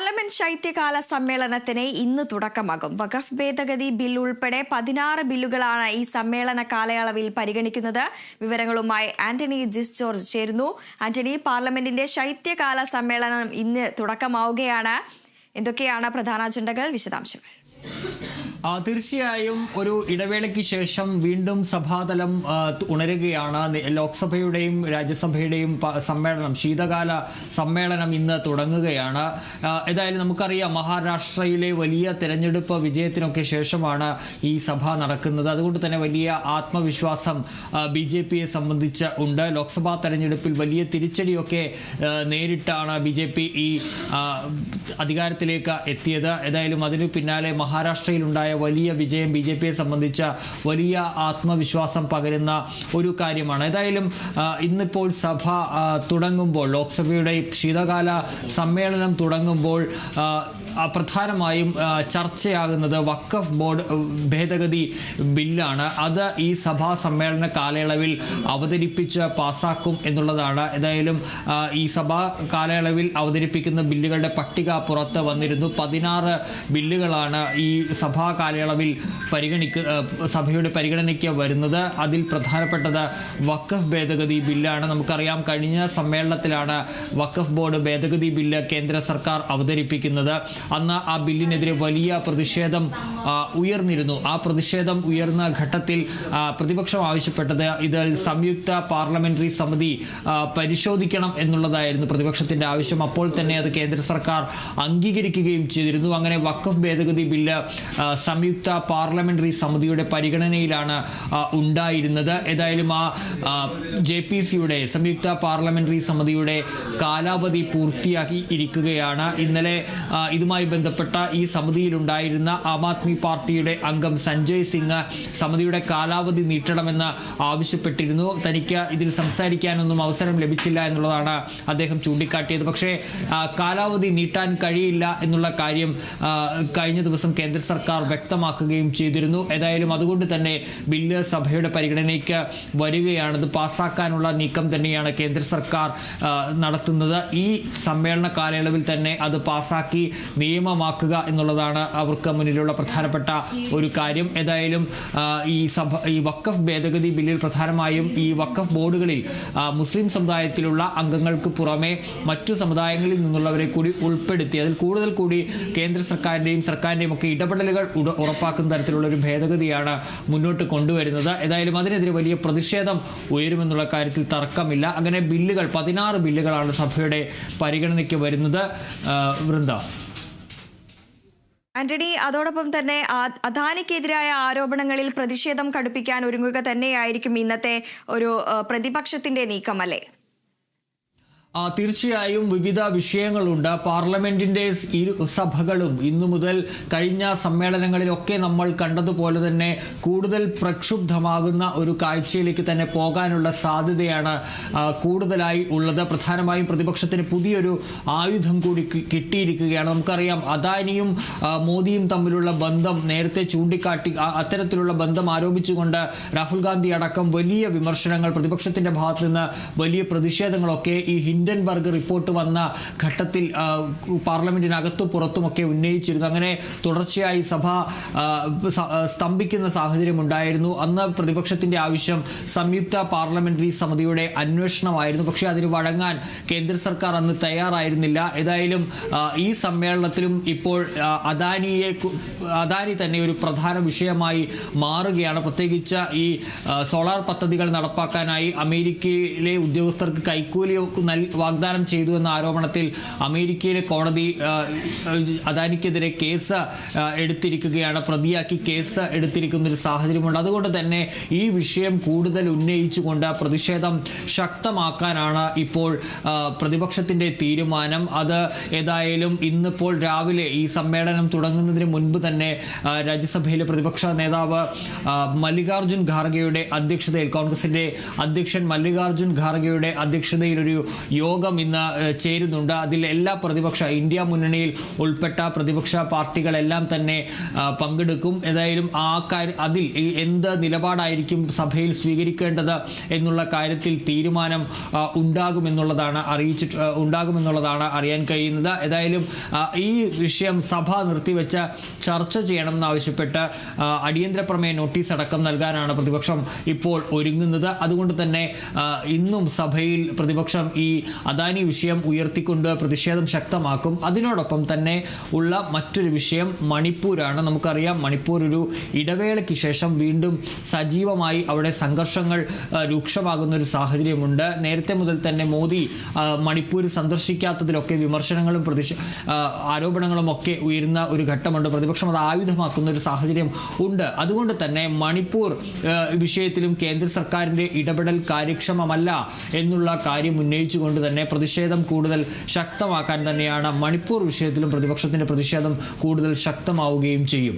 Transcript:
Parliament ശൈത്യകാല സമ്മേളനത്തിന് ഇന്ന് തുടക്കമാകും. വഖഫ് ഭേദഗതി ബിൽ ഉൾപ്പെടെ പതിനാറ് ബില്ലുകളാണ് ഈ സമ്മേളന കാലയളവിൽ പരിഗണിക്കുന്നത്. വിവരങ്ങളുമായി ആന്റണി ജിസ് ജോർജ് ചേരുന്നു. ആന്റണി പാർലമെന്റിന്റെ ശൈത്യകാല സമ്മേളനം ഇന്ന് തുടക്കമാവുകയാണ്. എന്തൊക്കെയാണ് പ്രധാന അജണ്ടകൾ? വിശദാംശങ്ങൾ. തീർച്ചയായും ഒരു ഇടവേളയ്ക്ക് ശേഷം വീണ്ടും സഭാതലം ഉണരുകയാണ്. ലോക്സഭയുടെയും രാജ്യസഭയുടെയും സമ്മേളനം ശീതകാല സമ്മേളനം ഇന്ന് തുടങ്ങുകയാണ്. ഏതായാലും നമുക്കറിയാം മഹാരാഷ്ട്രയിലെ വലിയ തെരഞ്ഞെടുപ്പ് വിജയത്തിനൊക്കെ ശേഷമാണ് ഈ സഭ നടക്കുന്നത്. അതുകൊണ്ട് തന്നെ വലിയ ആത്മവിശ്വാസം ബി ജെ പിയെ സംബന്ധിച്ച് ഉണ്ട്. ലോക്സഭാ തെരഞ്ഞെടുപ്പിൽ വലിയ തിരിച്ചടിയൊക്കെ നേരിട്ടാണ് ബി ജെ പി ഈ അധികാരത്തിലേക്ക് എത്തിയത്. ഏതായാലും അതിന് പിന്നാലെ മഹാരാഷ്ട്രയിലുണ്ടായ വലിയ വിജയം ബി ജെ പിയെ സംബന്ധിച്ച വലിയ ആത്മവിശ്വാസം പകരുന്ന ഒരു കാര്യമാണ്. ഏതായാലും ഇന്നിപ്പോൾ സഭ തുടങ്ങുമ്പോൾ ലോക്സഭയുടെ ശീതകാല സമ്മേളനം തുടങ്ങുമ്പോൾ പ്രധാനമായും ചർച്ചയാകുന്നത് വക്കഫ് ബോർഡ് ഭേദഗതി ബില്ലാണ്. അത് ഈ സഭാ സമ്മേളന കാലയളവിൽ അവതരിപ്പിച്ച് പാസാക്കും എന്നുള്ളതാണ്. ഏതായാലും ഈ സഭാ കാലയളവിൽ അവതരിപ്പിക്കുന്ന ബില്ലുകളുടെ പട്ടിക പുറത്ത് വന്നിരുന്നു. പതിനാറ് ബില്ലുകളാണ് ഈ സഭാ കാലയളവിൽ പരിഗണിക്ക സഭയുടെ പരിഗണനയ്ക്ക് വരുന്നത്. അതിൽ പ്രധാനപ്പെട്ടത് വക്കഫ് ഭേദഗതി ബില്ലാണ്. നമുക്കറിയാം കഴിഞ്ഞ സമ്മേളനത്തിലാണ് വക്കഫ് ബോർഡ് ഭേദഗതി ബില്ല് കേന്ദ്ര സർക്കാർ അവതരിപ്പിക്കുന്നത്. അന്ന് ആ ബില്ലിനെതിരെ വലിയ പ്രതിഷേധം ഉയർന്നിരുന്നു. ആ പ്രതിഷേധം ഉയർന്ന ഘട്ടത്തിൽ പ്രതിപക്ഷം ആവശ്യപ്പെട്ടത് ഇതിൽ സംയുക്ത പാർലമെന്ററി സമിതി പരിശോധിക്കണം എന്നുള്ളതായിരുന്നു പ്രതിപക്ഷത്തിന്റെ ആവശ്യം. അപ്പോൾ തന്നെ അത് കേന്ദ്ര സർക്കാർ അംഗീകരിക്കുകയും ചെയ്തിരുന്നു. അങ്ങനെ വക്കഫ് ഭേദഗതി ബില്ല് സംയുക്ത പാർലമെന്ററി സമിതിയുടെ പരിഗണനയിലാണ് ഉണ്ടായിരുന്നത്. ഏതായാലും ആ ജെ പി സിയുടെ സംയുക്ത പാർലമെന്ററി സമിതിയുടെ കാലാവധി പൂർത്തിയാക്കി ഇരിക്കുകയാണ്. ഇന്നലെ ആ, ഇതുമായി ബന്ധപ്പെട്ട ഈ സമിതിയിലുണ്ടായിരുന്ന ആം ആദ്മി പാർട്ടിയുടെ അംഗം സഞ്ജയ് സിംഗ് സമിതിയുടെ കാലാവധി നീട്ടണമെന്ന് ആവശ്യപ്പെട്ടിരുന്നു. തനിക്ക് ഇതിൽ സംസാരിക്കാനൊന്നും അവസരം ലഭിച്ചില്ല എന്നുള്ളതാണ് അദ്ദേഹം ചൂണ്ടിക്കാട്ടിയത്. പക്ഷേ കാലാവധി നീട്ടാൻ കഴിയില്ല എന്നുള്ള കാര്യം കഴിഞ്ഞ ദിവസം കേന്ദ്ര സർക്കാർ വ്യക്തമാക്കുകയും ചെയ്തിരുന്നു. ഏതായാലും അതുകൊണ്ട് തന്നെ ബില്ല് സഭയുടെ പരിഗണനയ്ക്ക് വരികയാണത്. പാസ്സാക്കാനുള്ള നീക്കം തന്നെയാണ് കേന്ദ്ര സർക്കാർ നടത്തുന്നത്. ഈ സമ്മേളന കാലയളവിൽ തന്നെ അത് പാസ്സാക്കി നിയമമാക്കുക എന്നുള്ളതാണ് അവർക്ക് മുന്നിലുള്ള പ്രധാനപ്പെട്ട ഒരു കാര്യം. ഏതായാലും ഈ സഭ ഈ വക്കഫ് ഭേദഗതി ബില്ലിൽ പ്രധാനമായും ഈ വക്കഫ് ബോർഡുകളിൽ മുസ്ലിം സമുദായത്തിലുള്ള അംഗങ്ങൾക്ക് പുറമെ മറ്റു സമുദായങ്ങളിൽ നിന്നുള്ളവരെ കൂടി ഉൾപ്പെടുത്തി അതിൽ കൂടുതൽ കൂടി കേന്ദ്ര സർക്കാരിന്റെയും സർക്കാരിന്റെയും ഒക്കെ ഇടപെടലുകൾ ഉറപ്പാക്കുന്ന തരത്തിലുള്ള ഒരു ഭേദഗതിയാണ് മുന്നോട്ട് കൊണ്ടുവരുന്നത്. ഏതായാലും അതിനെതിരെ വലിയ പ്രതിഷേധം ഉയരുമെന്നുള്ള കാര്യത്തിൽ തർക്കമില്ല. അങ്ങനെ ബില്ലുകൾ പതിനാറ് ബില്ലുകളാണ് സഭയുടെ പരിഗണനയ്ക്ക് വരുന്നത്. വൃന്ദ. ആന്റണി അതോടൊപ്പം തന്നെ അദാനിക്കെതിരായ ആരോപണങ്ങളിൽ പ്രതിഷേധം കടുപ്പിക്കാൻ ഒരുങ്ങുക തന്നെയായിരിക്കും ഇന്നത്തെ ഒരു പ്രതിപക്ഷത്തിന്റെ നീക്കം അല്ലേ ആ, തീർച്ചയായും വിവിധ വിഷയങ്ങളുണ്ട്. പാർലമെന്റിന്റെ ഇരു സഭകളും ഇന്നു മുതൽ കഴിഞ്ഞ സമ്മേളനങ്ങളിലൊക്കെ നമ്മൾ കണ്ടതുപോലെ തന്നെ കൂടുതൽ പ്രക്ഷുബ്ധമാകുന്ന ഒരു കാഴ്ചയിലേക്ക് തന്നെ പോകാനുള്ള സാധ്യതയാണ് കൂടുതലായി ഉള്ളത്. പ്രധാനമായും പ്രതിപക്ഷത്തിന് പുതിയൊരു ആയുധം കൂടി കിട്ടിയിരിക്കുകയാണ്. നമുക്കറിയാം അദാനിയും മോദിയും തമ്മിലുള്ള ബന്ധം നേരത്തെ ചൂണ്ടിക്കാട്ടി അത്തരത്തിലുള്ള ബന്ധം ആരോപിച്ചുകൊണ്ട് രാഹുൽ ഗാന്ധി അടക്കം വലിയ വിമർശനങ്ങൾ പ്രതിപക്ഷത്തിന്റെ ഭാഗത്ത് നിന്ന് വലിയ പ്രതിഷേധങ്ങളൊക്കെ ഈ ഹിൻഡൻബർഗ് റിപ്പോർട്ട് വന്ന ഘട്ടത്തിൽ പാർലമെന്റിനകത്തും പുറത്തുമൊക്കെ ഉന്നയിച്ചിരുന്നു. അങ്ങനെ തുടർച്ചയായി സഭ സ്തംഭിക്കുന്ന സാഹചര്യം ഉണ്ടായിരുന്നു. അന്ന് പ്രതിപക്ഷത്തിന്റെ ആവശ്യം സംയുക്ത പാർലമെന്ററി സമിതിയുടെ അന്വേഷണമായിരുന്നു. പക്ഷേ അതിന് വഴങ്ങാൻ കേന്ദ്ര സർക്കാർ അന്ന് തയ്യാറായിരുന്നില്ല. ഏതായാലും ഈ സമ്മേളനത്തിലും ഇപ്പോൾ അദാനിയെ അദാനി തന്നെ ഒരു പ്രധാന വിഷയമായി മാറുകയാണ്. പ്രത്യേകിച്ച് ഈ സോളാർ പദ്ധതികൾ നടപ്പാക്കാനായി അമേരിക്കയിലെ ഉദ്യോഗസ്ഥർക്ക് കൈക്കൂലി വാഗ്ദാനം ചെയ്തു എന്ന ആരോപണത്തിൽ അമേരിക്കയിലെ കോടതി അദാനിക്കെതിരെ കേസ് എടുത്തിരിക്കുകയാണ്. പ്രതിയാക്കി കേസ് എടുത്തിരിക്കുന്ന ഒരു സാഹചര്യമുണ്ട്. അതുകൊണ്ട് തന്നെ ഈ വിഷയം കൂടുതൽ ഉന്നയിച്ചുകൊണ്ട് പ്രതിഷേധം ശക്തമാക്കാനാണ് ഇപ്പോൾ പ്രതിപക്ഷത്തിന്റെ തീരുമാനം. അത് ഏതായാലും ഇന്നിപ്പോൾ രാവിലെ ഈ സമ്മേളനം തുടങ്ങുന്നതിന് മുൻപ് തന്നെ രാജ്യസഭയിലെ പ്രതിപക്ഷ നേതാവ് മല്ലികാർജുൻ ഖാർഗെയുടെ അധ്യക്ഷതയിൽ കോൺഗ്രസിന്റെ അധ്യക്ഷൻ മല്ലികാർജുൻ ഖാർഗെയുടെ അധ്യക്ഷതയിൽ ഒരു യോഗം ഇന്ന് ചേരുന്നുണ്ട്. അതിൽ എല്ലാ പ്രതിപക്ഷ ഇന്ത്യ മുന്നണിയിൽ ഉൾപ്പെട്ട പ്രതിപക്ഷ പാർട്ടികളെല്ലാം തന്നെ പങ്കെടുക്കും. ഏതായാലും ആ കാര്യം അതിൽ എന്ത് നിലപാടായിരിക്കും സഭയിൽ സ്വീകരിക്കേണ്ടത് എന്നുള്ള കാര്യത്തിൽ തീരുമാനം ഉണ്ടാകുമെന്നുള്ളതാണ് അറിയിച്ചിട്ട് ഉണ്ടാകുമെന്നുള്ളതാണ് അറിയാൻ കഴിയുന്നത്. ഏതായാലും ഈ വിഷയം സഭ നിർത്തിവെച്ച് ചർച്ച ചെയ്യണമെന്നാവശ്യപ്പെട്ട് അടിയന്തര പ്രമേയ നോട്ടീസ് അടക്കം നൽകാനാണ് പ്രതിപക്ഷം ഇപ്പോൾ ഒരുങ്ങുന്നത്. അതുകൊണ്ട് തന്നെ ഇന്നും സഭയിൽ പ്രതിപക്ഷം ഈ അദാനി വിഷയം ഉയർത്തിക്കൊണ്ട് പ്രതിഷേധം ശക്തമാക്കും. അതിനോടൊപ്പം തന്നെ ഉള്ള മറ്റൊരു വിഷയം മണിപ്പൂരാണ്. നമുക്കറിയാം മണിപ്പൂർ ഒരു ഇടവേളയ്ക്ക് ശേഷം വീണ്ടും സജീവമായി അവിടെ സംഘർഷങ്ങൾ രൂക്ഷമാകുന്ന ഒരു സാഹചര്യമുണ്ട്. നേരത്തെ മുതൽ തന്നെ മോദി മണിപ്പൂർ സന്ദർശിക്കാത്തതിലൊക്കെ വിമർശനങ്ങളും പ്രതിഷ ആരോപണങ്ങളും ഒക്കെ ഉയരുന്ന ഒരു ഘട്ടമുണ്ട്. പ്രതിപക്ഷം അത് ആയുധമാക്കുന്ന ഒരു സാഹചര്യം ഉണ്ട്. അതുകൊണ്ട് തന്നെ മണിപ്പൂർ വിഷയത്തിലും കേന്ദ്ര സർക്കാരിന്റെ ഇടപെടൽ കാര്യക്ഷമമല്ല എന്നുള്ള കാര്യം ഉന്നയിച്ചുകൊണ്ട് തന്നെ പ്രതിഷേധം കൂടുതൽ ശക്തമാക്കാൻ തന്നെയാണ് മണിപ്പൂർ വിഷയത്തിലും പ്രതിപക്ഷത്തിന്റെ പ്രതിഷേധം കൂടുതൽ ശക്തമാവുകയും ചെയ്യും.